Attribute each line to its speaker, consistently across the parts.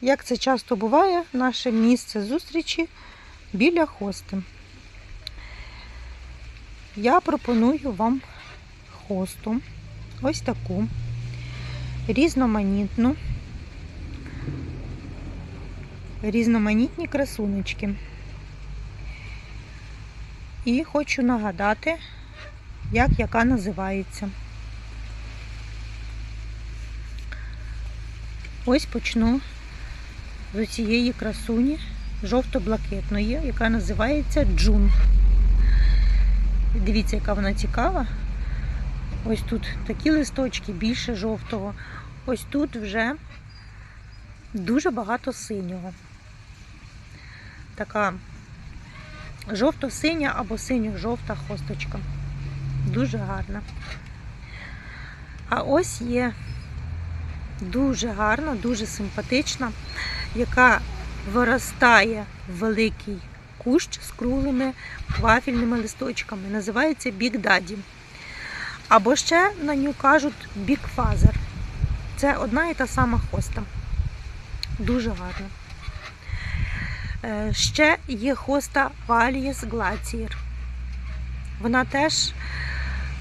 Speaker 1: як це часто буває, наше місце зустрічі біля хости. Я пропоную вам хосту. Ось таку різноманітну, різноманітні красунечки. І хочу нагадати, як яка називається. Ось почну з цієї красуні жовто-блакитної, яка називається Джун. Дивіться, яка вона цікава. Ось тут такі листочки більше жовтого. Ось тут вже дуже багато синього. Така жовто-синя або синьо-жовта хосточка. Дуже гарна. А ось є дуже гарна, дуже симпатична, яка виростає великий кущ з круглими вафельними листочками. Називається Big Daddy. Або ще на нього кажуть Big Father. Це одна і та сама хоста. Дуже гарна. Е, Ще є хоста Valius Glacier. Вона теж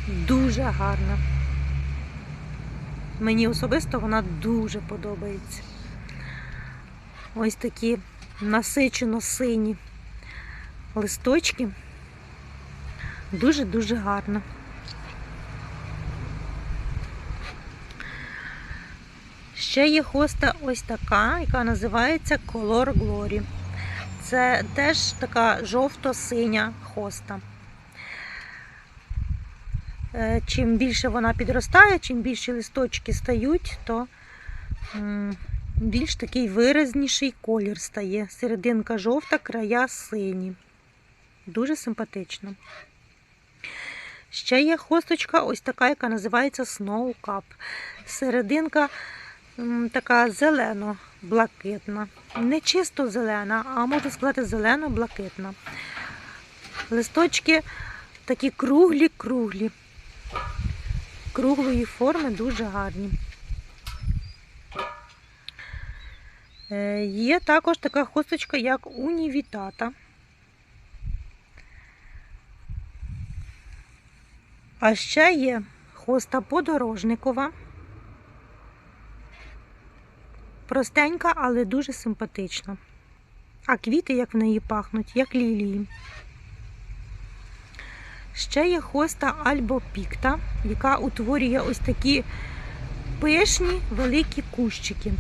Speaker 1: дуже гарна. Мені особисто вона дуже подобається. Ось такі насичено сині листочки. Дуже-дуже гарно. Ще є хоста ось така, яка називається Color Glory. Це теж така жовто-синя хоста. Е, Чим більше вона підростає, чим більше листочки стають, то більш такий виразніший колір стає. Серединка жовта, края сині. Дуже симпатично. Ще є хосточка, ось така, яка називається Snow Cup. Серединка така зелено-блакитна. Не чисто зелена, а можна сказати зелено-блакитна. Листочки такі круглі-круглі. Круглої форми дуже гарні. Є також така хусточка, як унівітата. А ще є хоста подорожникова. Простенька, але дуже симпатична. А квіти, як в неї пахнуть, як лілії. Ще є хоста альбопікта, яка утворює ось такі пишні великі кущики.